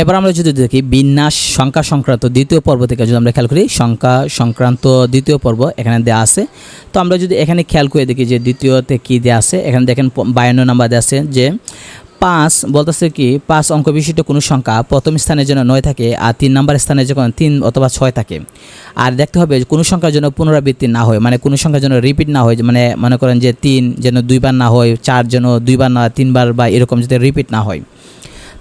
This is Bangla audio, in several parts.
এবার আমরা যদি দেখি বিন্যাস সংখ্যা সংক্রান্ত দ্বিতীয় পর্ব থেকে যদি আমরা খেয়াল করি সংখ্যা সংক্রান্ত দ্বিতীয় পর্ব এখানে দেওয়া আছে। তো আমরা যদি এখানে খেয়াল করে দেখি যে দ্বিতীয়তে কী দেওয়া আছে, এখানে দেখেন বায়ান্ন নাম্বার দেওয়া আছে যে, পাঁচ বলতেছে কি, পাঁচ অঙ্ক বিশিষ্ট কোনো সংখ্যা প্রথম স্থানের জন্য নয় থাকে আর তিন নাম্বার স্থানে যখন তিন অথবা ছয় থাকে। আর দেখতে হবে কোনো সংখ্যার জন্য পুনরাবৃত্তি না হয় মানে কোনো সংখ্যার জন্য রিপিট না হয় মানে মনে করেন যে তিন যেন দুইবার না হয়, চার যেন দুইবার না, তিনবার বা এরকম যাতে রিপিট না হয়।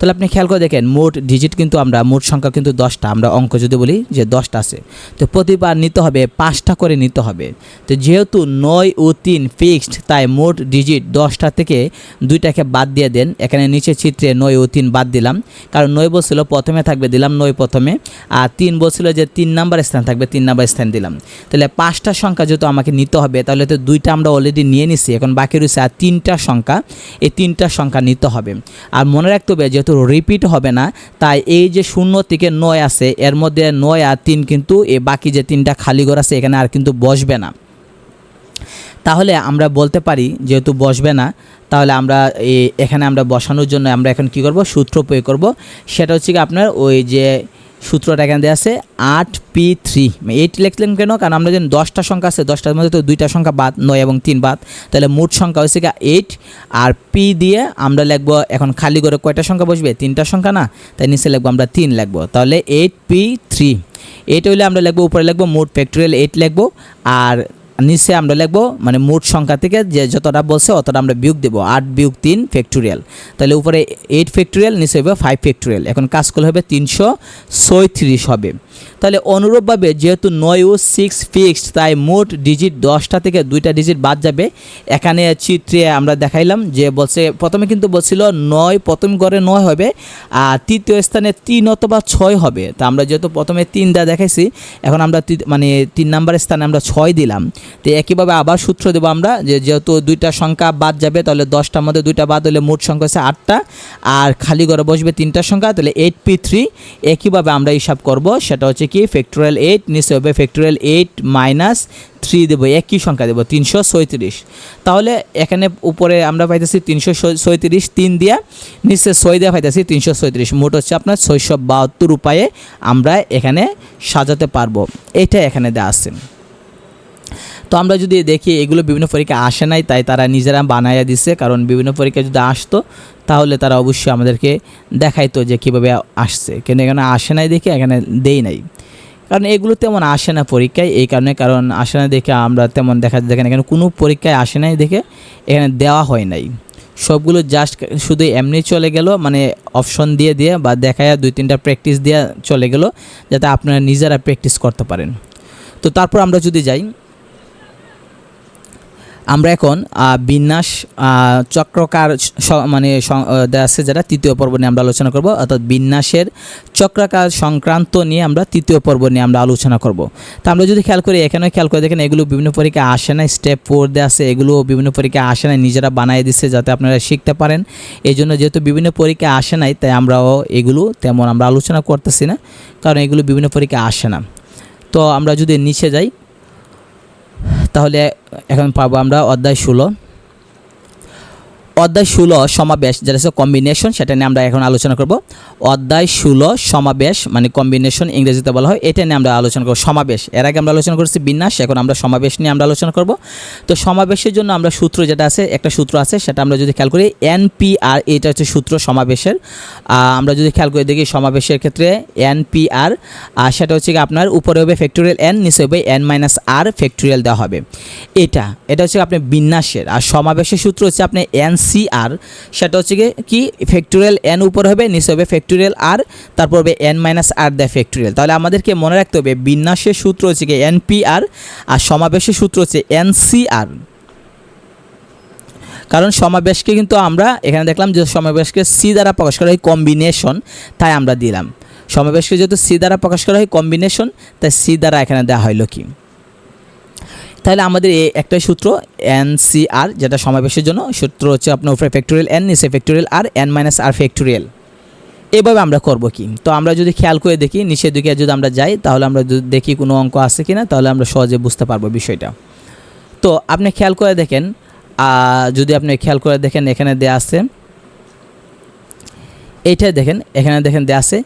তাহলে আপনি খেয়াল করে দেখেন, মোট ডিজিট কিন্তু আমরা, মোট সংখ্যা কিন্তু দশটা। আমরা অঙ্ক যদি বলি যে দশটা আছে। তো প্রতিবার নিতে হবে, পাঁচটা করে নিতে হবে। তো যেহেতু নয় ও তিন ফিক্সড তাই মোট ডিজিট দশটা থেকে দুইটাকে বাদ দিয়ে দেন। এখানে নিচে চিত্রে নয় ও তিন বাদ দিলাম। কারণ নয় বলছিল প্রথমে থাকবে, দিলাম নয় প্রথমে। আর তিন বলছিল যে তিন নাম্বার স্থান থাকবে, তিন নাম্বার স্থান দিলাম। তাহলে পাঁচটা সংখ্যা যেহেতু আমাকে নিতে হবে, তাহলে তো দুইটা আমরা অলরেডি নিয়ে নিছি। এখন বাকি রয়েছে আর তিনটা সংখ্যা, এই তিনটা সংখ্যা নিতে হবে। আর মনে রাখতে হবে, যেহেতু রিপিট হবে না, তাই এই যে শূন্য থেকে নয় আছে, এর মধ্যে নয় আর তিন কিন্তু এ বাকি যে তিনটা খালি ঘর আছে, এখানে আর কিন্তু বসবে না। তাহলে আমরা বলতে পারি, যেহেতু বসবে না, তাহলে আমরা এখানে আমরা বসানোর জন্য আমরা এখন কি করব? সূত্র প্রয়োগ করব। সেটা হচ্ছে কি আপনার ওই যে সূত্রটা এখানে দেওয়া আছে আট পি থ্রি। এইট লিখলেন কেন? কারণ আমরা যেন দশটা সংখ্যা আছে, দশটার মধ্যে তো দুইটা সংখ্যা বাদ, নয় এবং তিন বাদ, তাহলে মোট সংখ্যা হয়েছে কি এইট আর পি দিয়ে আমরা লিখব এখন খালি করে কয়টা সংখ্যা বসবে? তিনটা সংখ্যা না? তাই নিচে লিখব আমরা তিন লিখব। তাহলে এইট পি থ্রি এইট হইলে আমরা লিখব, উপরে লিখব, মোট ফ্যাক্টোরিয়াল এইট লিখব, আর নিচে আমরা লিখব মানে মোট সংখ্যা থেকে যে যতটা বলছে অতটা আমরা বিয়োগ দেবো, আট বিয়োগ তিন ফ্যাক্টোরিয়াল তাহলে উপরে এইট ফ্যাক্টোরিয়াল নিচে হবে ফাইভ ফ্যাক্টোরিয়াল এখন কাজ করলে হবে তিনশো ছয়ত্রিশ হবে। তাহলে অনুরূপভাবে যেহেতু নয় ও সিক্স ফিক্সড তাই মোট ডিজিট দশটা থেকে দুইটা ডিজিট বাদ যাবে। এখানে চিত্রে আমরা দেখাইলাম যে বলছে, প্রথমে কিন্তু বলছিল নয়, প্রথম ঘরে নয় হবে, আর তৃতীয় স্থানে তিন অথবা ছয় হবে। তা আমরা যেহেতু প্রথমে তিন দা দেখাইছি, এখন আমরা মানে তিন নাম্বার স্থানে আমরা ছয় দিলাম। তো একইভাবে আবার সূত্র দেবো আমরা যে যেহেতু দুইটা সংখ্যা বাদ যাবে, তাহলে দশটার মধ্যে দুইটা বাদ হলে মোট সংখ্যা হচ্ছে আটটা, আর খালি ঘরে বসবে তিনটা সংখ্যা, তাহলে এইট পি থ্রি একইভাবে আমরা হিসাব করব, সেটা হচ্ছে কি? ফ্যাক্টোরিয়াল এইট নিশ্চয় হবে ফ্যাক্টোরিয়াল এইট মাইনাস থ্রি দেবো, একই সংখ্যা দেবো, তিনশো সৈত্রিশ তাহলে এখানে উপরে আমরা পাইতেছি তিনশো সৈত্রিশ তিন দিয়া নিচে ছয় দেওয়া পাইতেছি তিনশো সৈত্রিশ মোট হচ্ছে আপনার ছয়শো বাহাত্তর উপায়ে আমরা এখানে সাজাতে পারব। এটা এখানে দেওয়া আছে। তো আমরা যদি দেখি এগুলো বিভিন্ন পরীক্ষা আসে নাই, তাই তারা নিজেরা বানাইয়া দিছে। কারণ বিভিন্ন পরীক্ষা যদি আসতো, তাহলে তারা অবশ্যই আমাদেরকে দেখাইতো যে কীভাবে আসছে। কিন্তু এখানে আসে নাই দেখে, এখানে দেই নাই। কারণ এগুলো তেমন আসে না পরীক্ষায়, এই কারণে কারণ আসে না দেখে আমরা তেমন দেখা যায় দেখেন এখানে কোনো পরীক্ষায় আসে নাই দেখে, এখানে দেওয়া হয় নাই। সবগুলো জাস্ট শুধু এমনি চলে গেল মানে অপশন দিয়ে দিয়ে বা দেখায় দুই তিনটা প্র্যাকটিস দিয়ে চলে গেল, যাতে আপনারা নিজেরা প্র্যাকটিস করতে পারেন। তো তারপর আমরা যদি যাই আমরা এখন বিন্যাস চক্রকার মানে আছে যারা তৃতীয় পর্ব নিয়ে আমরা আলোচনা করব, অর্থাৎ বিন্যাসের চক্রাকার সংক্রান্ত নিয়ে আমরা তৃতীয় পর্ব নিয়ে আমরা আলোচনা করব। তা আমরা যদি খেয়াল করি, এখানেও খেয়াল করে দেখেন, এগুলো বিভিন্ন পরীক্ষায় আসে না স্টেপ ফোর দেওয়া আছে এগুলো বিভিন্ন পরীক্ষায় আসে না নিজেরা বানিয়ে দিচ্ছে যাতে আপনারা শিখতে পারেন। এই জন্য যেহেতু বিভিন্ন পরীক্ষা আসে নাই, তাই আমরাও এগুলো তেমন আমরা আলোচনা করতেছি না, কারণ এগুলো বিভিন্ন পরীক্ষা আসে না। তো আমরা যদি নিচে যাই তাহলে এখন পাবো আমরা অধ্যায় ষোলো। অধ্যায় ষোলো সমাবেশ, যেটা হচ্ছে কম্বিনেশন সেটা নিয়ে আমরা এখন আলোচনা করব। অধ্যায় ষোলো সমাবেশ মানে কম্বিনেশন ইংরেজিতে বলা হয়, এটা নিয়ে আমরা আলোচনা করব। সমাবেশ, এর আগে আমরা আলোচনা করেছি বিন্যাস, এখন আমরা সমাবেশ নিয়ে আমরা আলোচনা করব। তো সমাবেশের জন্য আমরা সূত্র যেটা আছে, একটা সূত্র আছে, সেটা আমরা যদি খেয়াল করি, এনপিআর, এটা হচ্ছে সূত্র সমাবেশের। আমরা যদি খেয়াল করে দেখি সমাবেশের ক্ষেত্রে এনপিআর আর সেটা হচ্ছে আপনার, উপরে হবে ফ্যাক্টোরিয়াল এন নিচে হবে এন মাইনাস আর ফ্যাক্টোরিয়াল দেওয়া হবে। এটা এটা হচ্ছে আপনি বিন্যাসের, আর সমাবেশের সূত্র হচ্ছে আপনি এনসিআর সেটা হচ্ছে কি? ফ্যাক্টোরিয়াল এন উপরে হবে, নিচে হবে ফ্যাক্টোরিয়াল আর তারপর হবে এন মাইনাস আর দেয় ফ্যাক্টোরিয়াল তাহলে আমাদেরকে মনে রাখতে হবে, বিন্যাসের সূত্র হচ্ছে কি এনপিআর আর সমাবেশের সূত্র হচ্ছে এনসিআর কারণ সমাবেশকে কিন্তু আমরা এখানে দেখলাম যে সমাবেশকে সি দ্বারা প্রকাশ করা হয় কম্বিনেশন তাই আমরা দিলাম। সমাবেশকে যেহেতু সি দ্বারা প্রকাশ করা হয় কম্বিনেশন তাই সি দ্বারা এখানে দেওয়া হইল কি? তাহলে আমাদের একটাই সূত্র এন সি আর যেটা সমাবেশের জন্য। সূত্র হচ্ছে আপনার উপরে ফ্যাক্টোরিয়াল এন নিচে factorial r n minus r factorial এভাবে আমরা করব কি? তো আমরা যদি খেয়াল করে দেখি, নিচের দিকে যদি আমরা যাই, তাহলে আমরা যদি দেখি কোনো অঙ্ক আছে কি না তাহলে আমরা সহজে বুঝতে পারব বিষয়টা। তো আপনি খেয়াল করে দেখেন যদি আপনি খেয়াল করে দেখেন, এখানে দেয়া আছে এইটা দেখেন, এখানে দেখেন দেয়া আছে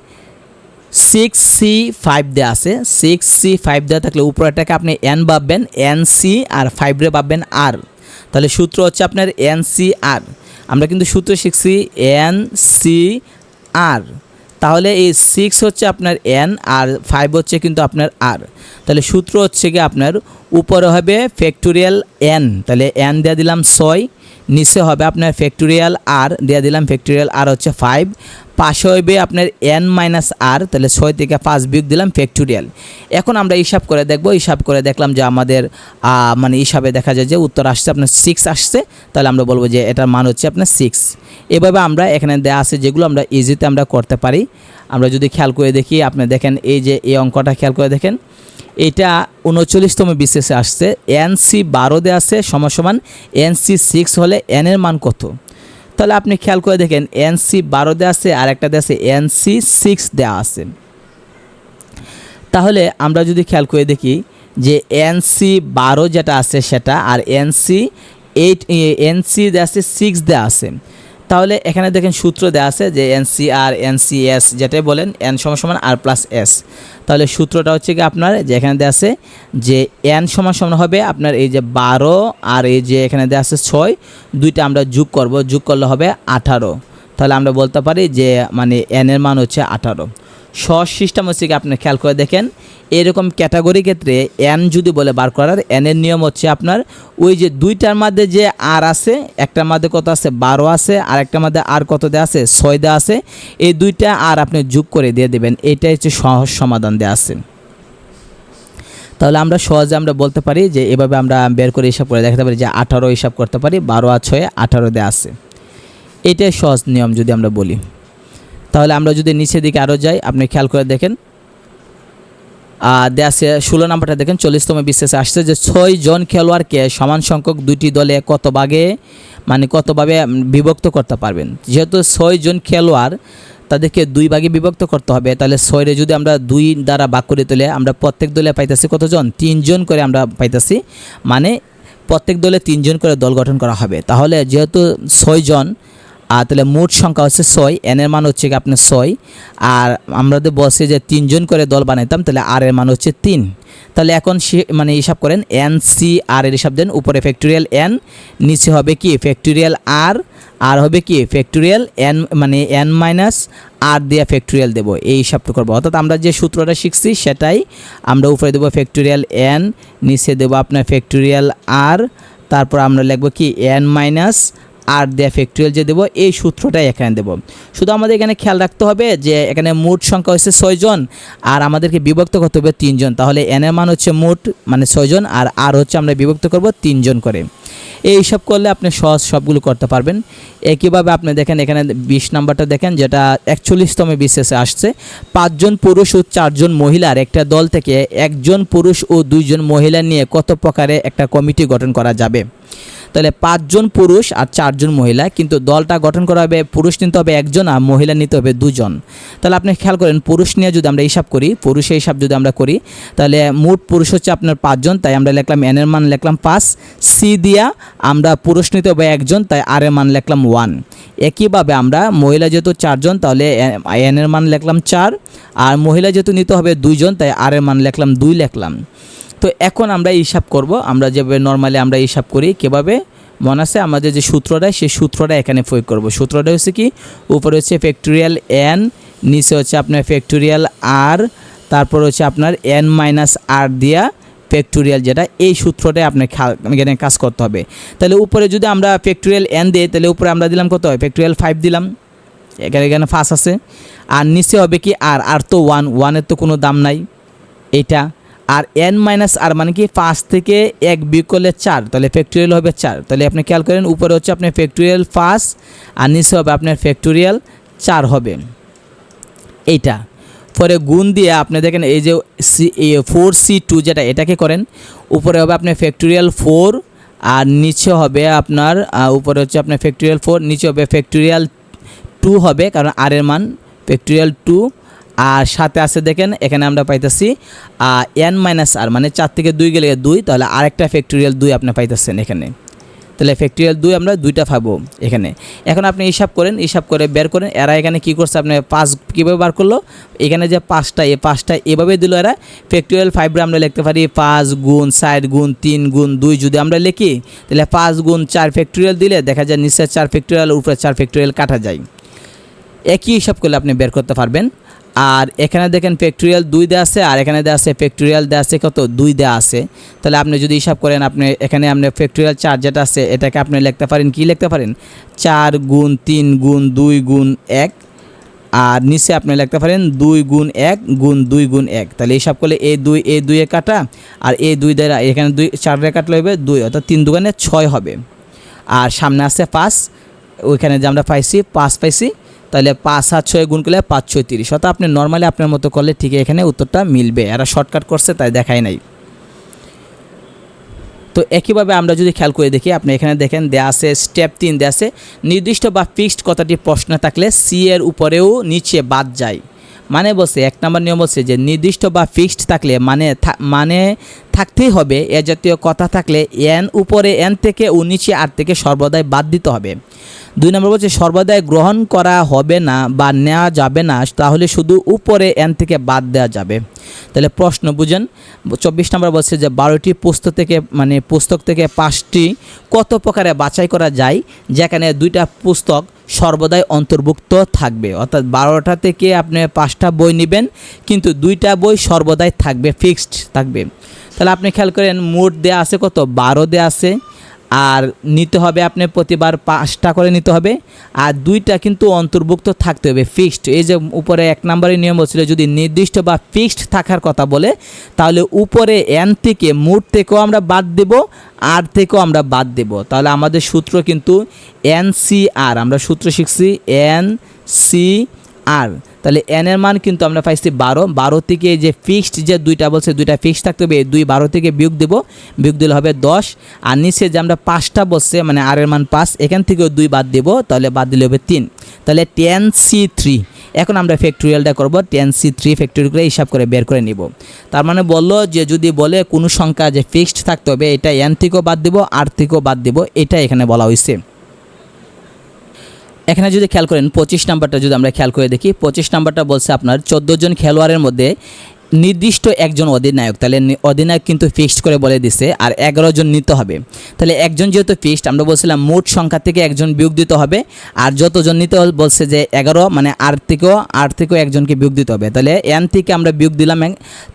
সিক্স সি ফাইভ দেওয়া আছে। সিক্স সি ফাইভ দেওয়া থাকলে উপরেরটাকে আপনি এন ভাববেন এন সি আর ফাইভ রে ভাববেন আর তাহলে সূত্র হচ্ছে আপনার এন সি আর আমরা কিন্তু সূত্র শিখছি এন সি আর তাহলে এই সিক্স হচ্ছে আপনার এন আর ফাইভ হচ্ছে কিন্তু আপনার আর তাহলে সূত্র হচ্ছে কি আপনার উপরে হবে ফ্যাক্টোরিয়াল এন তাহলে এন দেওয়া দিলাম ছয়, নিচে হবে আপনার ফ্যাক্টোরিয়াল আর দেওয়া দিলাম ফ্যাক্টোরিয়াল আর হচ্ছে ফাইভ পাশে হবে আপনার এন মাইনাস আর তাহলে ছয় থেকে পাঁচ বিয়োগ দিলাম ফ্যাক্টোরিয়াল এখন আমরা হিসাব করে দেখব, হিসাব করে দেখলাম যে আমাদের মানে হিসাবে দেখা যায় যে উত্তর আসছে, আপনার সিক্স আসছে, তাহলে আমরা বলব যে এটার মান হচ্ছে আপনার সিক্স এভাবে আমরা এখানে দেওয়া আছে যেগুলো আমরা ইজিতে আমরা করতে পারি। আমরা যদি খেয়াল করে দেখি, আপনি দেখেন এই যে এই অঙ্কটা খেয়াল করে দেখেন এটা উনচল্লিশতম বিশেষে আসছে এন সি বারো দেওয়া আছে, সমান সমান এন সি সিক্স হলে এন এর মান কত? তাহলে আপনি খেয়াল করে দেখেন এন সি বারো দেওয়া আছে আর একটা দেওয়া আছে এন সি সিক্স দেওয়া আছে। তাহলে আমরা যদি খেয়াল করে দেখি যে এন সি বারো যেটা আছে সেটা, আর n C eight n C দেওয়া আছে সিক্স দেওয়া আছে। তাহলে এখানে দেখেন সূত্র দেওয়া আছে যে n C r, n C s যেটাই বলেন, এন সমান সমান আর প্লাস এস। তাহলে সূত্রটা হচ্ছে কি আপনার, যে এখানে দেওয়া আছে যে এন সমান সমান হবে আপনার এই যে বারো আর এই যে এখানে দেওয়া আছে ছয়, দুইটা আমরা যোগ করব, যোগ করলে হবে আঠারো। তাহলে আমরা বলতে পারি যে মানে এনের মান হচ্ছে আঠারো। সহজ সিস্টেম হচ্ছে কি, আপনি খেয়াল করে দেখেন, এরকম ক্যাটাগরি ক্ষেত্রে এন যদি বলে বার করার এন এর নিয়ম হচ্ছে আপনার ওই যে দুইটার মধ্যে যে আর আছে, একটার মধ্যে কত আছে? বারো আছে আর একটার মধ্যে আর কত দেওয়া আছে? ছয় দেওয়া আছে। এই দুইটা আর আপনি যোগ করে দিয়ে দেবেন, এটাই হচ্ছে সহজ সমাধান দেওয়া আছে। তাহলে আমরা সহজে আমরা বলতে পারি যে, এভাবে আমরা বের করে হিসাব করে দেখাতে পারি যে আঠারো হিসাব করতে পারি, বারো আর ছয়ে আঠারো দেওয়া আছে। এটাই সহজ নিয়ম যদি আমরা বলি। তাহলে আমরা যদি নিচের দিকে আরও যাই, আপনি খেয়াল করে দেখেন। আছে ষোলো নাম্বারটা দেখেন, চল্লিশতম বিশেষে আসছে যে ছয় জন খেলোয়াড়কে সমান সংখ্যক দুইটি দলে কত ভাগে মানে কতভাবে বিভক্ত করতে পারবেন। যেহেতু ছয় জন খেলোয়াড়, তাদেরকে দুই ভাগে বিভক্ত করতে হবে। তাহলে ছয়রে যদি আমরা দুই দ্বারা ভাগ করে তুলে আমরা প্রত্যেক দলে পাইতেছি কতজন? তিনজন করে আমরা পাইতেছি। মানে প্রত্যেক দলে তিনজন করে দল গঠন করা হবে। তাহলে যেহেতু ছয়জন আর তাহলে মোট সংখ্যা হচ্ছে ছয় এনের মান হচ্ছে আপনার ছয়, আর আমরা যদি বসে যে তিনজন করে দল বানাইতাম, তাহলে আর এর মান হচ্ছে তিন। তাহলে এখন মানে হিসাব করেন এন সি আর এর হিসাব দেন, উপরে ফ্যাক্টোরিয়াল এন নিচে হবে কি? ফ্যাক্টোরিয়াল আর আর হবে কি? ফ্যাক্টোরিয়াল এন মানে এন মাইনাস আর দিয়ে ফ্যাক্টোরিয়াল দেবো। এই হিসাবটা করব। অর্থাৎ আমরা যে সূত্রটা শিখছি, সেটাই আমরা উপরে দেবো ফ্যাক্টোরিয়াল এন নিচে দেবো আপনার ফ্যাক্টোরিয়াল আর তারপর আমরা লিখব কি? এন মাইনাস আর দেয়া ফ্যাক্টরিয়াল যে দেবো, এই সূত্রটাই এখানে দেবো। শুধু আমাদের এখানে খেয়াল রাখতে হবে যে, এখানে মোট সংখ্যা হচ্ছে ছয়জন আর আমাদেরকে বিভক্ত করতে হবে তিনজন তাহলে এনের মান হচ্ছে মোট মানে ছয়জন আর আর হচ্ছে আমরা বিভক্ত করব তিনজন করে। এই হিসাব করলে আপনি সহজ সবগুলো করতে পারবেন। একইভাবে আপনি দেখেন, এখানে বিশ নাম্বারটা দেখেন, যেটা একচল্লিশতম বিশেষে আসছে। পাঁচজন পুরুষ ও চারজন মহিলার একটা দল থেকে একজন পুরুষ ও দুইজন মহিলা নিয়ে কত প্রকারে একটা কমিটি গঠন করা যাবে? তাহলে পাঁচজন পুরুষ আর চারজন মহিলা, কিন্তু দলটা গঠন করা হবে, পুরুষ নিতে হবে একজন আর মহিলা নিতে হবে দুজন। তাহলে আপনি খেয়াল করেন, পুরুষ নিয়ে যদি আমরা হিসাব করি, পুরুষের হিসাব যদি আমরা করি, তাহলে মোট পুরুষ হচ্ছে আপনার পাঁচজন, তাই আমরা লিখলাম এনের মান লিখলাম পাঁচ সি দিয়া আমরা পুরুষ নিতে হবে একজন, তাই আর এর মান লিখলাম ওয়ান একইভাবে আমরা মহিলা যেহেতু চারজন, তাহলে এন এর মান লিখলাম চার, আর মহিলা যেহেতু নিতে হবে দুইজন, তাই আর এর মান লিখলাম দুই লিখলাম। তো এখন আমরা হিসাব করব, আমরা যেভাবে নর্মালি আমরা হিসাব করি, কীভাবে? মনে আছে আমাদের যে সূত্রটা, সেই সূত্রটা এখানে প্রয়োগ করব। সূত্রটা হচ্ছে কি? উপরে হচ্ছে ফ্যাক্টোরিয়াল এন নিচে হচ্ছে আপনার ফ্যাক্টোরিয়াল আর তারপর হচ্ছে আপনার এন মাইনাস আর দিয়া ফ্যাক্টোরিয়াল যেটা, এই সূত্রটাই আপনার এখানে কাজ করতে হবে। তাহলে উপরে যদি আমরা ফ্যাক্টোরিয়াল এন দিই, তাহলে উপরে আমরা দিলাম কত হয় ফ্যাক্টোরিয়াল ফাইভ দিলাম। এখানে এখানে ফার্স্ট আছে। আর নিচে হবে কি? আর আর তো ওয়ান ওয়ানের তো কোনো দাম নাই। এইটা। আর এন মাইনাস আর মানে কি? পাঁচ থেকে এক বিয়োগ করলে চার, তাহলে ফ্যাক্টোরিয়াল হবে চার। তাহলে আপনি খেয়াল করেন, উপরে হচ্ছে আপনার ফ্যাক্টোরিয়াল পাঁচ আর নিচে হবে আপনার ফ্যাক্টোরিয়াল চার হবে। এইটা। পরে গুণ দিয়ে আপনি দেখেন এই যে সি ফোর সি টু যেটা, এটাকে করেন, উপরে হবে আপনার ফ্যাক্টোরিয়াল ফোর আর নিচে হবে আপনার উপরে হচ্ছে আপনার ফ্যাক্টোরিয়াল ফোর নিচে হবে ফ্যাক্টোরিয়াল টু হবে, কারণ আর এর মান ফ্যাক্টোরিয়াল টু আর সাথে আছে দেখেন, এখানে আমরা পাইতেছি এন মাইনাস আর মানে চার থেকে দুই গেলে দুই, তাহলে আরেকটা ফ্যাক্টোরিয়াল দুই আপনি পাইতেছেন এখানে। তাহলে ফ্যাক্টরিয়াল দুই আমরা দুইটা পাবো এখানে। এখন আপনি হিসাব করেন, হিসাব করে বের করেন, এরা এখানে কি করছে, আপনি পাঁচ কীভাবে বার করল? এখানে যে পাঁচটা এ পাঁচটা এভাবে দিল এরা। ফ্যাক্টরিয়াল ফাইভে আমরা লিখতে পারি পাঁচ গুণ চার গুণ তিন গুণ দুই যদি আমরা লিখি, তাহলে পাঁচ গুণ চার ফ্যাক্টরিয়াল দিলে দেখা যায় নিচে চার ফ্যাক্টরিয়াল উপরে চার ফ্যাক্টরিয়াল কাটা যায়। একই হিসাব করলে আপনি বের করতে পারবেন। আর এখানে দেখেন ফ্যাক্টরিয়াল দুই দেওয়া আছে, আর এখানে দেওয়া আছে ফ্যাক্টরিয়াল দেওয়া আছে কত? দুই দেওয়া আছে। তাহলে আপনি যদি হিসাব করেন, আপনি এখানে আপনি ফ্যাক্টরিয়াল চার যেটা আছে, এটাকে আপনি লিখতে পারেন, কি লিখতে পারেন? চার গুণ তিন গুণ দুই গুণ এক, আর নিচে আপনি লিখতে পারেন দুই গুণ এক গুণ দুই গুণ এক। তাহলে হিসাব করলে এ দুই এই দুইয়ে কাটা, আর এ দুই দ্বারা এখানে দুই চারে কাটলে হবে দুই, অর্থাৎ তিন দুগানে ছয় হবে। আর সামনে আছে পাঁচ, ওইখানে যে আমরা পাইছি, পাঁচ পাইছি তাহলে পাঁচ, সাত, ছয় গুণ করলে পাঁচ, ছয়, তিরিশ। অর্থাৎ আপনি নর্মালি আপনার মতো করলে ঠিক এখানে উত্তরটা মিলবে। এরা শর্টকাট করছে, তাই দেখায় নাই। তো একইভাবে আমরা যদি খেয়াল করে দেখি, আপনি এখানে দেখেন, দেয়া আছে স্টেপ তিন, দেয়া আছে নির্দিষ্ট বা ফিক্সড কথাটি প্রশ্ন থাকলে সি এর উপরেও নিচে বাদ যায়। মানে বলছে, এক নম্বর নিয়ম বলছে যে নির্দিষ্ট বা ফিক্সড থাকলে মানে মানে থাকতেই হবে। এ জাতীয় কথা থাকলে এন উপরে এন থেকে ও নিচে আর থেকে সর্বদাই বাদ দিতে হবে। দুই নম্বর বলছে, সর্বদাই গ্রহণ করা হবে না বা নেওয়া যাবে না, তাহলে শুধু উপরে এন থেকে বাদ দেওয়া যাবে। তাহলে প্রশ্ন বুঝেন, চব্বিশ নম্বর বলছে যে, বারোটি পুস্তক থেকে মানে পুস্তক থেকে পাঁচটি কত প্রকারে বাছাই করা যায়, যেখানে দুইটা পুস্তক সর্বদাই অন্তর্ভুক্ত থাকবে? অর্থাৎ বারোটা থেকে আপনি পাঁচটা বই নেবেন, কিন্তু দুইটা বই সর্বদাই থাকবে, ফিক্সড থাকবে। তাহলে আপনি খেয়াল করেন, মোট দেয়া আছে কত? বারো দেয়া আছে আর নিতে হবে আপনি প্রতিবার পাঁচটা করে নিতে হবে। আর দুইটা কিন্তু অন্তর্ভুক্ত থাকতে হবে ফিক্সড এই যে উপরে এক নম্বরের নিয়ম হচ্ছিল যদি নির্দিষ্ট বা ফিক্সড থাকার কথা বলে, তাহলে উপরে এন থেকে মোট থেকেও আমরা বাদ দেব আর থেকেও আমরা বাদ দেব। তাহলে আমাদের সূত্র কিন্তু এন সি আর আমরা সূত্র শিখছি এন সি আর, তাহলে এন এর মান কিন্তু আমরা পাইছি বারো। বারো থেকে যে ফিক্সড যে দুইটা বলছে দুইটা ফিক্সড থাকতে হবে দুই বারো থেকে বিয়োগ দেবো। বিয়োগ দিলে হবে দশ। আর নিচে যে আমরা পাঁচটা বসছে মানে আর এর মান পাঁচ, এখান থেকেও দুই বাদ দেবো, তাহলে বাদ দিলে হবে তিন। তাহলে টেন সি থ্রি এখন আমরা ফ্যাক্টরিয়ালটা করব টেন সি থ্রি ফ্যাক্টরি করে হিসাব করে বের করে নিব। তার মানে বলল যে যদি বলে কোনো সংখ্যা যে ফিক্সড থাকতে হবে, এটা এন থেকেও বাদ দেবো আর থেকেও বাদ দেবো, এটা এখানে বলা হয়েছে এখানে যদি খেয়াল করেন, পঁচিশ নাম্বারটা যদি আমরা খেয়াল করে দেখি, পঁচিশ নাম্বারটা বলছে আপনার, চোদ্দ জন খেলোয়াড়ের মধ্যে নির্দিষ্ট একজন অধিনায়ক, তাহলে অধিনায়ক কিন্তু ফিক্সড করে বলে দিছে, আর এগারো জন নিতে হবে। তাহলে একজন যেহেতু ফিক্সড আমরা বলছিলাম মোট সংখ্যা থেকে একজন বিয়োগ দিতে হবে, আর যতজন নিতে বলছে যে এগারো মানে আর থেকেও আর থেকেও একজনকে বিয়োগ দিতে হবে। তাহলে এন থেকে আমরা বিয়োগ দিলাম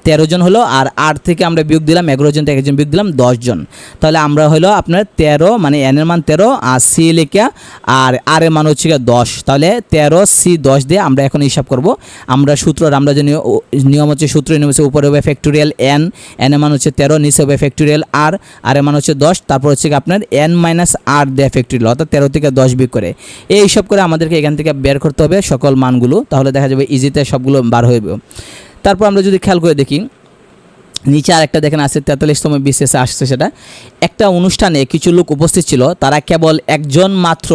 তেরো জন হলো, আর আর থেকে আমরা বিয়োগ দিলাম এগারো জন থেকে একজন বিয়োগ দিলাম দশ জন। তাহলে আমরা হলো আপনার তেরো মানে এনের মান তেরো, আর সি লেখা, আর আর এর মান হচ্ছে দশ। তাহলে তেরো সি দশ দিয়ে আমরা এখন হিসাব করব। আমরা সূত্র, আমরা যে নিয়ম হচ্ছে সূত্র নিয়ম হচ্ছে উপরে হবে ফ্যাক্টোরিয়াল এন এন এর মান হচ্ছে তেরো, নিচে হবে ফ্যাক্টোরিয়াল আর আর এর মান হচ্ছে দশ, তারপর হচ্ছে আপনার এন মাইনাস আর দেয় ফ্যাক্টোরিয়াল অর্থাৎ তেরো থেকে দশ বিয়োগ করে এই হিসাব করে আমাদেরকে এখান থেকে বের করতে হবে সকল মানগুলো, তাহলে দেখা যাবে ইজিতে সবগুলো বার হয়ে। তারপর আমরা যদি খেয়াল করে দেখি, নিচে আরেকটা দেখেন আছে, তেতাল্লিশতম বিশেষে আসছে সেটা একটা অনুষ্ঠানে কিছু লোক উপস্থিত ছিল, তারা কেবল একজন মাত্র,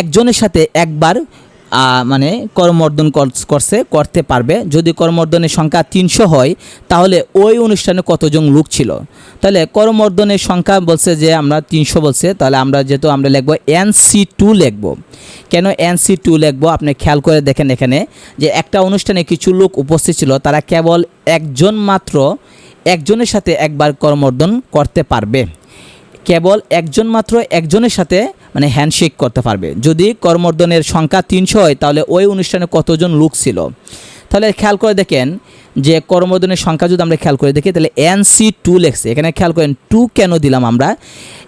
একজনের সাথে একবার মানে করমর্দন কর- করছে, করতে পারবে। যদি করমর্দনের সংখ্যা তিনশো হয়, তাহলে ওই অনুষ্ঠানে কতজন লোক ছিল? তাহলে করমর্দনের সংখ্যা বলছে যে আমরা তিনশো বলছে, তাহলে আমরা যেহেতু আমরা লিখব এন সি টু লিখব। কেন এন সি টু লিখব? আপনি খেয়াল করে দেখেন এখানে যে একটা অনুষ্ঠানে কিছু লোক উপস্থিত ছিল, তারা কেবল একজন মাত্র একজনের সাথে একবার করমর্দন করতে পারবে। কেবল একজন মাত্র একজনের সাথে মানে হ্যান্ডশেক করতে পারবে। যদি কর্মর্ধনের সংখ্যা তিনশো হয়, তাহলে ওই অনুষ্ঠানে কতজন লোক ছিল? তাহলে খেয়াল করে দেখেন যে কর্মর্ধনের সংখ্যা যদি আমরা খেয়াল করে দেখি, তাহলে এন সি টু লেখছে। এখানে খেয়াল করেন টু কেন দিলাম আমরা?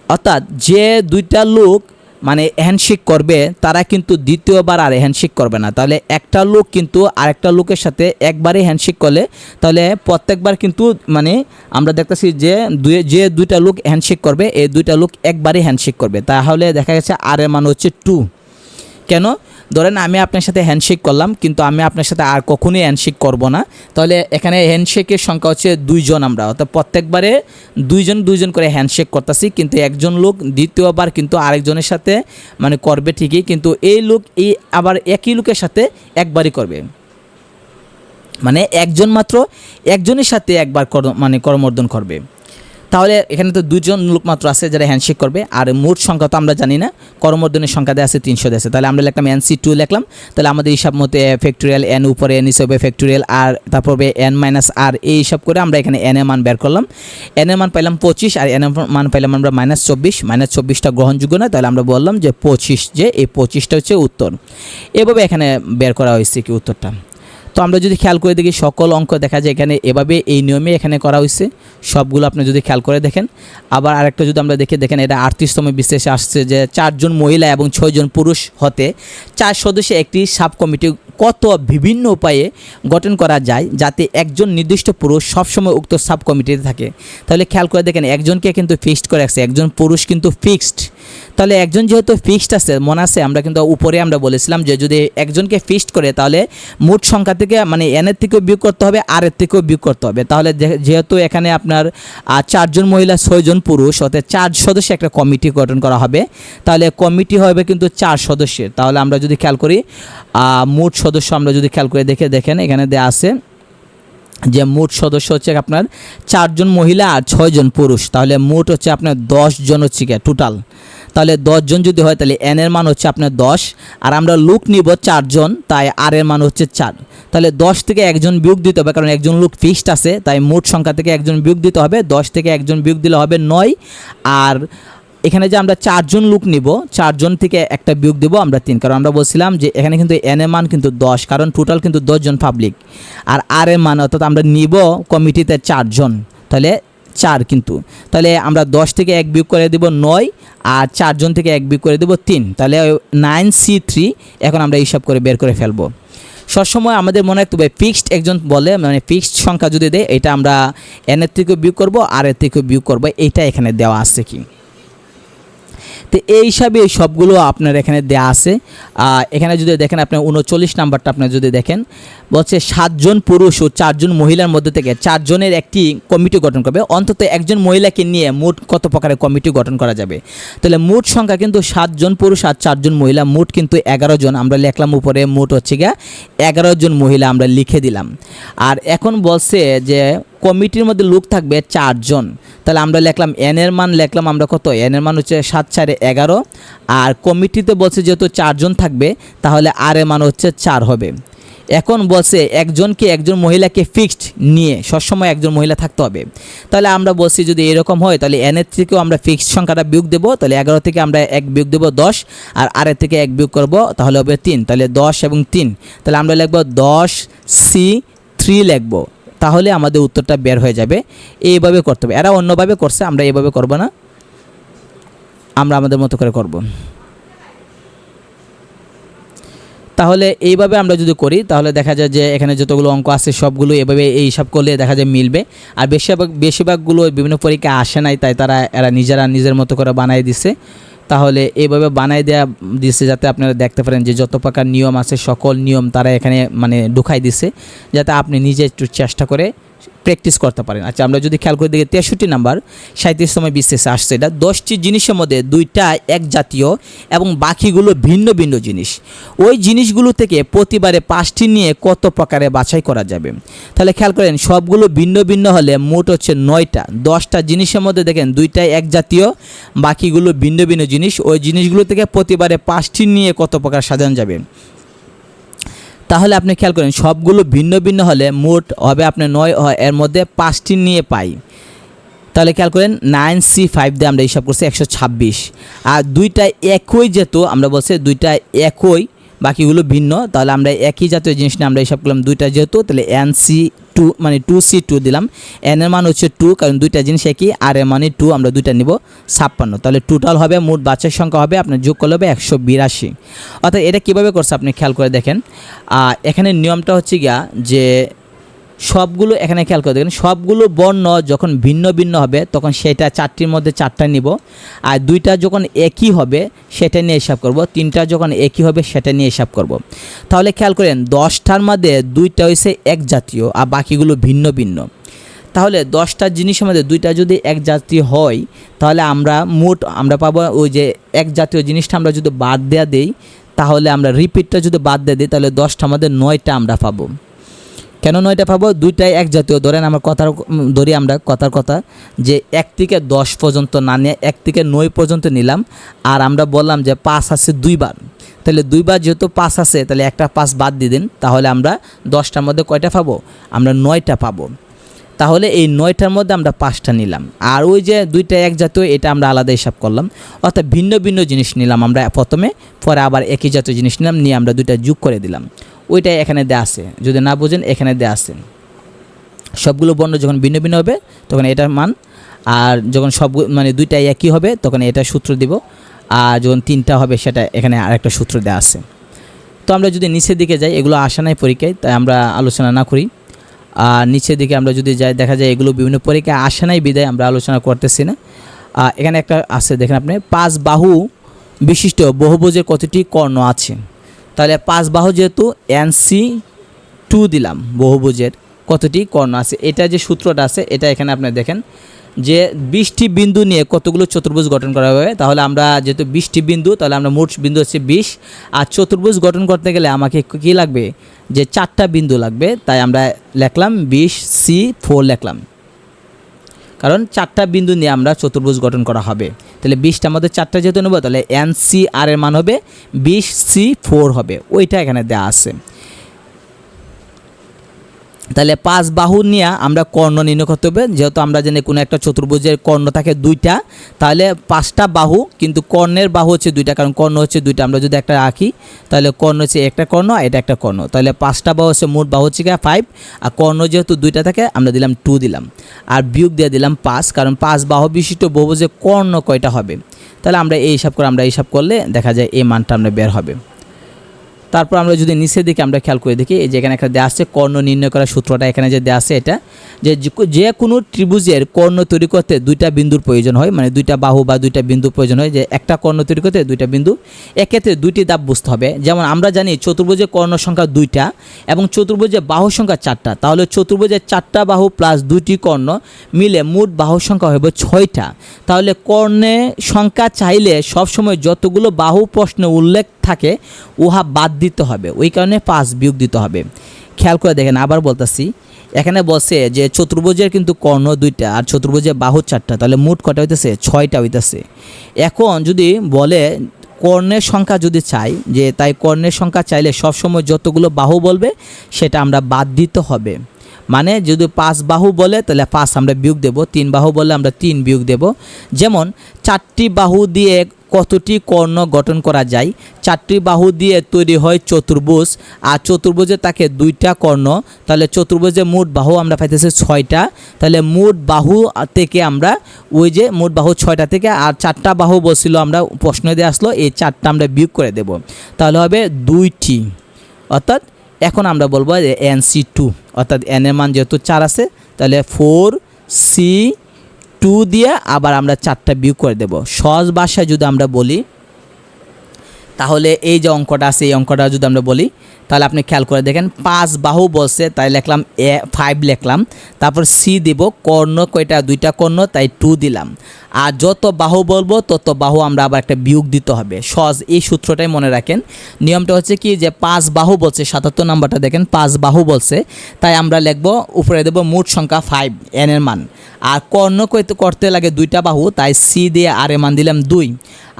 অর্থাৎ যে দুইটা লোক মানে হ্যান্ডশেক করবে, তারা কিন্তু দ্বিতীয়বার আর হ্যান্ডশেক করবে না। তাহলে একটা লোক কিন্তু আরেকটা লোকের সাথে একবারে হ্যান্ডশেক করলে, তাহলে প্রত্যেকবার কিন্তু মানে আমরা দেখতেছি যে দুই, যে দুইটা লোক হ্যান্ডশেক করবে, এই দুইটা লোক একবারে হ্যান্ডশেক করবে। তাহলে দেখা গেছে আর এর মান হচ্ছে টু কেন? ধরেন আমি আপনার সাথে হ্যান্ডশেক করলাম, কিন্তু আমি আপনার সাথে আর কখনোই হ্যান্ডশেক করব না। তাহলে এখানে হ্যান্ডশেকের সংখ্যা হচ্ছে দুইজন আমরা। অর্থাৎ প্রত্যেকবারে দুইজন দুইজন করে হ্যান্ডশেক করতেছি, কিন্তু একজন লোক দ্বিতীয়বার কিন্তু আরেকজনের সাথে মানে করবে ঠিকই, কিন্তু এই লোক, এই আবার একই লোকের সাথে একবারই করবে। মানে একজন মাত্র একজনের সাথে একবার মানে করমর্দন করবে। তাহলে এখানে তো দুজন লোক মাত্র আছে যারা হ্যান্ডশেক করবে, আর মোট সংখ্যা তো আমরা জানি না কর্মর্দনের সংখ্যা দেওয়া আছে তিনশো আছে। তাহলে আমরা লিখলাম এন সি টু লিখলাম, তাহলে আমাদের হিসাব মতে ফ্যাক্টোরিয়াল এন উপরে এন হিসাবে ফ্যাক্টোরিয়াল আর তারপর এন মাইনাস আর এই হিসাব করে আমরা এখানে এন এ মান বের করলাম। এন এ মান পাইলাম পঁচিশ, আর এন এ মান পাইলাম আমরা মাইনাস চব্বিশ। মাইনাস চব্বিশটা গ্রহণযোগ্য না, তাহলে আমরা বললাম যে পঁচিশ যে, এই পঁচিশটা হচ্ছে উত্তর। এভাবে এখানে বের করা হয়েছে কি উত্তরটা। তো আমরা যদি খেয়াল করে দেখি, সকল অঙ্ক দেখা যায় এখানে এভাবে, এই নিয়মে এখানে করা হয়েছে। সবগুলো আপনি যদি খেয়াল করে দেখেন। আবার আরেকটা যদি আমরা দেখে দেখেন, এটা আটত্রিশতম বিশেষে আসছে যে চারজন মহিলা এবং ছয়জন পুরুষ হতে চার সদস্যে একটি সাব কমিটি কত বিভিন্ন উপায়ে গঠন করা যায় যাতে একজন নির্দিষ্ট পুরুষ সবসময় উক্ত সাব কমিটিতে থাকে। তাহলে খেয়াল করে দেখেন, একজনকে কিন্তু ফিক্সড করে রাখছে, একজন পুরুষ কিন্তু ফিক্সড তাহলে একজন যেহেতু ফিক্সড আছে, মনে আছে, আমরা কিন্তু উপরে আমরা বলেছিলাম যে যদি একজনকে ফিক্সড করে, তাহলে মোট সংখ্যা থেকে মানে এনের থেকেও বিয়োগ করতে হবে আর এর থেকেও বিয়োগ করতে হবে। তাহলে যেহেতু এখানে আপনার চারজন মহিলা, ছয়জন পুরুষ অর্থাৎ চার সদস্য একটা কমিটি গঠন করা হবে। তাহলে কমিটি হবে কিন্তু চার সদস্যের। তাহলে আমরা যদি খেয়াল করি মোট সদস্য আমরা যদি খেয়াল করে দেখে, দেখেন, এখানে দেওয়া আছে যে মোট সদস্য হচ্ছে আপনার চারজন মহিলা আর ছয়জন পুরুষ। তাহলে মোট হচ্ছে আপনার দশ জন হচ্ছে টোটাল তাহলে দশজন যদি হয়, তাহলে এন এর মান হচ্ছে আপনার দশ, আর আমরা লুক নিব চারজন তাই আর এর মান হচ্ছে চার। তাহলে দশ থেকে একজন বিয়োগ দিতে হবে, কারণ একজন লোক ফিক্সড আছে, তাই মোট সংখ্যা থেকে একজন বিয়োগ দিতে হবে, দশ থেকে একজন বিয়োগ দিলে হবে নয়, আর এখানে যে আমরা চারজন লোক নিব চারজন থেকে একটা বিয়োগ দেবো আমরা তিন, কারণ আমরা বলছিলাম যে এখানে কিন্তু এন এর মান কিন্তু দশ, কারণ টোটাল কিন্তু দশজন পাবলিক আর আর এর মান অর্থাৎ আমরা নিব কমিটিতে চারজন তাহলে চার কিন্তু। তাহলে আমরা দশ থেকে এক বিয়োগ করে দেব নয় আর চারজন থেকে এক বিয়োগ করে দেব তিন। তাহলে নাইন সি থ্রি এখন আমরা হিসাব করে বের করে ফেলব। সবসময় আমাদের মনে রাখতে হবে ফিক্সড একজন বলে মানে ফিক্সড সংখ্যা যদি দেয়, এটা আমরা এনের থেকেও বিয়োগ করব আর এর থেকেও বিয়োগ করব এইটা এখানে দেওয়া আছে কি? তো এই হিসাবে এই সবগুলো আপনার এখানে দেয়া আছে। এখানে যদি দেখেন আপনার উনচল্লিশ নাম্বারটা আপনার যদি দেখেন, বলছে সাতজন পুরুষ ও চারজন মহিলার মধ্যে থেকে চারজনের একটি কমিটি গঠন করবে। অন্তত একজন মহিলাকে নিয়ে মোট কত প্রকারের কমিটি গঠন করা যাবে? তাহলে মোট সংখ্যা কিন্তু সাতজন পুরুষ আর চারজন মহিলা, মোট কিন্তু এগারো জন। আমরা লিখলাম উপরে মোট হচ্ছে গিয়া এগারো জন মহিলা আমরা লিখে দিলাম। আর এখন বলছে যে কমিটির মধ্যে লোক থাকবে চারজন। তাহলে আমরা লিখলাম এন এর মান, লিখলাম আমরা কত? এন এর মান হচ্ছে সাত, চারে এগারো। আর কমিটিতে বলছে যেহেতু চারজন থাকবে, তাহলে আর এর মান হচ্ছে চার হবে। এখন বলছে একজনকে একজন মহিলাকে ফিক্সড নিয়ে, সবসময় একজন মহিলা থাকতে হবে। তাহলে আমরা বলছি যদি এরকম হয়, তাহলে এনের থেকেও আমরা ফিক্সড সংখ্যাটা বিয়োগ দেবো। তাহলে এগারো থেকে আমরা এক বিয়োগ দেবো দশ, আর আর এর থেকে এক বিয়োগ করব, তাহলে হবে তিন। তাহলে দশ এবং তিন। তাহলে আমরা লিখব দশ সি থ্রি লিখব। তাহলে আমাদের উত্তরটা বের হয়ে যাবে। এইভাবে করতে হবে। এরা অন্যভাবে করছে, আমরা এইভাবে করব না। আমরা আমাদের মতো করে করব। তাহলে এইভাবে আমরা যদি করি, তাহলে দেখা যায় যে এখানে যতগুলো অঙ্ক আছে, সবগুলো এভাবে এই হিসাব করলে দেখা যায় মিলবে। আর বেশিরভাগ বেশিরভাগগুলো বিভিন্ন পরীক্ষা আসে নাই, তাই তারা এরা নিজেরা নিজের মতো করে বানাই দিছে। তাহলে এইভাবে বানাই দেয়া দিছে যাতে আপনারা দেখতে পারেন যে যত প্রকার নিয়ম আছে, সকল নিয়ম তারা এখানে মানে ঢুকাই দিছে, যাতে আপনি নিজে একটু চেষ্টা করে প্র্যাকটিস করতে পারেন। আচ্ছা আমরা যদি খেয়াল করে দেখি, তেষট্টি নাম্বার সাঁত্রিশতম বিশেষে আসছে। এটা দশটি জিনিসের মধ্যে দুইটা এক জাতীয় এবং বাকিগুলো ভিন্ন ভিন্ন জিনিস। ওই জিনিসগুলো থেকে প্রতিবারে পাঁচটি নিয়ে কত প্রকারে বাছাই করা যাবে? তাহলে খেয়াল করেন, সবগুলো ভিন্ন ভিন্ন হলে মোট হচ্ছে নয়টা। দশটা জিনিসের মধ্যে দেখেন দুইটাই এক জাতীয়, বাকিগুলো ভিন্ন ভিন্ন জিনিস। ওই জিনিসগুলো থেকে প্রতিবারে পাঁচটি নিয়ে কত প্রকার সাজানো যাবে? তাহলে আপনি খেয়াল করেন, সবগুলো ভিন্ন ভিন্ন হলে মোট হবে আপনি নয় এর মধ্যে পাঁচটি নিয়ে পাই। তাহলে খেয়াল করেন, নাইন সি ফাইভ দিয়ে আমরা হিসাব করছি একশো ছাব্বিশ। আর দুইটা একই যেত আমরা বলছি দুইটা একই বাকিগুলো ভিন্ন, তাহলে আমরা একই জাতীয় জিনিস নিয়ে আমরা হিসাব করলাম দুইটা যেহেতু, তাহলে এন সি টু মানে টু সি টু দিলাম। এন এর মান হচ্ছে টু কারণ দুইটা জিনিস একই আর এর মানে টু আমরা দুইটা নিব ছাপ্পান্ন। তাহলে টোটাল হবে, মোট বাচ্চার সংখ্যা হবে, আপনার যোগ করলে হবে একশো বিরাশি। অর্থাৎ এটা কীভাবে করছে আপনি খেয়াল করে দেখেন। এখানে নিয়মটা হচ্ছে গিয়া যে সবগুলো এখানে খেয়াল করে দেখেন, সবগুলো বর্ণ যখন ভিন্ন ভিন্ন হবে, তখন সেটা চারটির মধ্যে চারটা নিব। আর দুইটা যখন একই হবে, সেটা নিয়ে হিসাব করব। তিনটা যখন একই হবে, সেটা নিয়ে হিসাব করব। তাহলে খেয়াল করেন, দশটার মধ্যে দুইটা হয়েছে এক জাতীয়, আর বাকিগুলো ভিন্ন ভিন্ন। তাহলে দশটা জিনিসের মধ্যে দুইটা যদি এক জাতীয় হয়, তাহলে আমরা মোট আমরা পাবো ওই যে এক জাতীয় জিনিসটা আমরা যদি বাদ দেওয়া দেই, তাহলে আমরা রিপিটটা যদি বাদ দিয়ে দিই, তাহলে দশটা আমাদের নয়টা আমরা পাবো। কেন নয়টা পাবো? দুইটাই এক জাতীয়। ধরেন আমার কথার, ধরি আমরা কথার কথা যে এক থেকে দশ পর্যন্ত না নিয়ে, এক থেকে নয় পর্যন্ত নিলাম। আর আমরা বললাম যে পাঁচ আছে দুইবার। তাহলে দুইবার যেহেতু পাঁচ আছে, তাহলে একটা পাঁচ বাদ দিয়ে দিন। তাহলে আমরা দশটার মধ্যে কয়টা পাবো? আমরা নয়টা পাবো। তাহলে এই নয়টার মধ্যে আমরা পাঁচটা নিলাম। আর ওই যে দুইটা এক জাতীয়, এটা আমরা আলাদা হিসাব করলাম। অর্থাৎ ভিন্ন ভিন্ন জিনিস নিলাম আমরা প্রথমে, পরে আবার একই জাতীয় জিনিস নিলাম, নিয়ে আমরা দুইটা যোগ করে দিলাম। ওইটাই এখানে দেয়া আছে। যদি না বোঝেন, এখানে দেয়া আছে। সবগুলো বর্ণ যখন ভিন্ন ভিন্ন হবে, তখন এটার মান, আর যখন সব মানে দুইটাই একই হবে, তখন এটা সূত্র দিব। আর যখন তিনটা হবে, সেটা এখানে আরেকটা সূত্র দেওয়া আছে। তো আমরা যদি নিচের দিকে যাই, এগুলো আসা নাই পরীক্ষায়, তাই আমরা আলোচনা না করি। আর নিচের দিকে আমরা যদি যাই, দেখা যায় এগুলো বিভিন্ন পরীক্ষায় আসা নাই বিদায়, আমরা আলোচনা করতেছি না। এখানে একটা আছে, দেখেন আপনি, পাঁচ বাহু বিশিষ্ট বহুভুজের কতটি কর্ণ আছে? তাহলে পাঁচ বাহু যেহেতু এনসি টু দিলাম বহুভুজের, কতটি কর্ণ আছে? এটা যে সূত্রটা আছে, এটা এখানে আপনি দেখেন যে বিশটি বিন্দু নিয়ে কতগুলো চতুর্ভুজ গঠন করা হবে। তাহলে আমরা যেহেতু বিশটি বিন্দু, তাহলে আমরা মোট বিন্দু হচ্ছে বিশ। আর চতুর্ভুজ গঠন করতে গেলে আমাকে কী লাগবে? যে চারটা বিন্দু লাগবে, তাই আমরা লিখলাম বিশ সি ফোর লিখলাম। কারণ চারটা বিন্দু নিয়ে আমরা চতুর্ভুজ গঠন করা হবে। তাহলে বিশটা আমাদের চারটা যেহেতু নেব, তাহলে এন সি আর এর মান হবে, বিশ সি ফোর হবে। ওইটা এখানে দেওয়া আছে। তাহলে পাঁচ বাহু নিয়ে আমরা কর্ণ নির্ণয় করতে হবে। যেহেতু আমরা জানি কোনো একটা চতুর্ভুজের কর্ণ থাকে দুইটা, তাহলে পাঁচটা বাহু কিন্তু কর্ণের বাহু হচ্ছে দুইটা, কারণ কর্ণ হচ্ছে দুইটা। আমরা যদি একটা রাখি তাহলে কর্ণ হচ্ছে একটা কর্ণ, এটা একটা কর্ণ। তাহলে পাঁচটা বাহু হচ্ছে মোট বাহু হচ্ছে ফাইভ আর কর্ণ যেহেতু দুইটা থাকে, আমরা দিলাম টু দিলাম। আর বিয়োগ দিয়ে দিলাম পাঁচ, কারণ পাঁচ বাহু বিশিষ্ট বহু বহুভুজে কর্ণ কয়টা হবে? তাহলে আমরা এই হিসাব করে, আমরা হিসাব করলে দেখা যায় এই মানটা আমরা বের হবে। তারপর আমরা যদি নিচের দিকে আমরা খেয়াল করে দেখি, এই যে এখানে একটা দেওয়া আছে, কর্ণ নির্ণয় করার সূত্রটা এখানে যে দেওয়া আছে এটা, যে যে- কোনো ত্রিভুজের কর্ণ তৈরি করতে দুইটা বিন্দুর প্রয়োজন হয় মানে দুইটা বাহু বা দুইটা বিন্দু প্রয়োজন হয়, যে একটা কর্ণ তৈরি করতে দুইটা বিন্দু, এক্ষেত্রে দুইটি দাব বুঝতে হবে। যেমন আমরা জানি চতুর্ভুজের কর্ণ সংখ্যা দুইটা এবং চতুর্ভুজের বাহু সংখ্যা চারটা, তাহলে চতুর্ভুজের চারটা বাহু প্লাস দুইটি কর্ণ মিলে মোট বাহু সংখ্যা হবে ছয়টা। তাহলে কর্ণের সংখ্যা চাইলে সবসময় যতগুলো বাহু প্রশ্নে উল্লেখ থাকে, উহা বাদ দিতে হবে। ওই কারণে পাঁচ বিয়োগ দিতে হবে। খেয়াল করে দেখেন, আবার বলতেছি, এখানে বসে যে চতুর্ভুজের কিন্তু কর্ণ দুইটা আর চতুর্ভুজের বাহু চারটা, তাহলে মোট কটা হইতেছে? ছয়টা হইতেছে। এখন যদি বলে কর্ণের সংখ্যা যদি চাই, যে তাই কর্ণের সংখ্যা চাইলে সবসময় যতগুলো বাহু বলবে, সেটা আমরা বাদ দিতে হবে। মানে যদি পাঁচ বাহু বলে, তাহলে পাঁচ আমরা বিয়োগ দেব, তিন বাহু বলে আমরা তিন বিয়োগ দেব। যেমন চারটি বাহু দিয়ে কতটি কর্ণ গঠন করা যায়? চারটি বাহু দিয়ে তৈরি হয় চতুর্ভুজ। আর চতুর্ভুজে থাকে দুইটা কর্ণ। তাহলে চতুর্ভুজে মোট বাহু আমরা পাইতেছি ছয়টা। তাহলে মোট বাহু থেকে আমরা ওই যে মোট বাহু ছয়টা থেকে আর চারটা বাহু বসছিল আমরা প্রশ্ন দিয়ে আসলো, এই চারটা আমরা বিয়োগ করে দেব। তাহলে হবে দুইটি। অর্থাৎ এখন আমরা বলব যে এন সি টু অর্থাৎ এন এর মান যেহেতু চার আছে, তাহলে ফোর সি টু দিয়ে আবার আমরা চারটা বিয়োগ করে দেব। সহজ ভাষায় যদি আমরা বলি তাহলে এই যে অঙ্কটা আছে, এই অঙ্কটা যদি আমরা বলি, তাহলে আপনি খেয়াল করে দেখেন, পাঁচ বাহু বলছে, তাই লিখলাম এ ফাইভ লিখলাম, তারপর সি দিব, কর্ণ কয়টা? দুইটা কর্ণ, তাই টু দিলাম। আর যত বাহু বলব, তত বাহু আমরা আবার একটা বিয়োগ দিতে হবে। সহজ, এই সূত্রটাই মনে রাখেন। নিয়মটা হচ্ছে কি, যে পাঁচ বাহু বলছে, সাতাত্তর নাম্বারটা দেখেন, পাঁচ বাহু বলছে, তাই আমরা লিখব, উপরে দেবো মোট সংখ্যা ফাইভ এন এর মান। আর কর্ণ করতে লাগে দুইটা বাহু, তাই সি দিয়ে আর এর মান দিলাম দুই।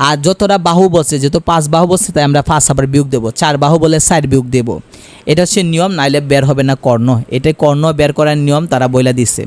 আর যতটা বাহু বসে, যেহেতু পাঁচ বাহু বসে, তাই আমরা পাঁচ আবার বিয়োগ দেবো। চার বাহু বলে সাইড বিয়োগ দেবো। এটা হচ্ছে নিয়ম, নাইলে বের হবে না কর্ণ। এটাই কর্ণ বের করার নিয়ম, তারা বইলা দিচ্ছে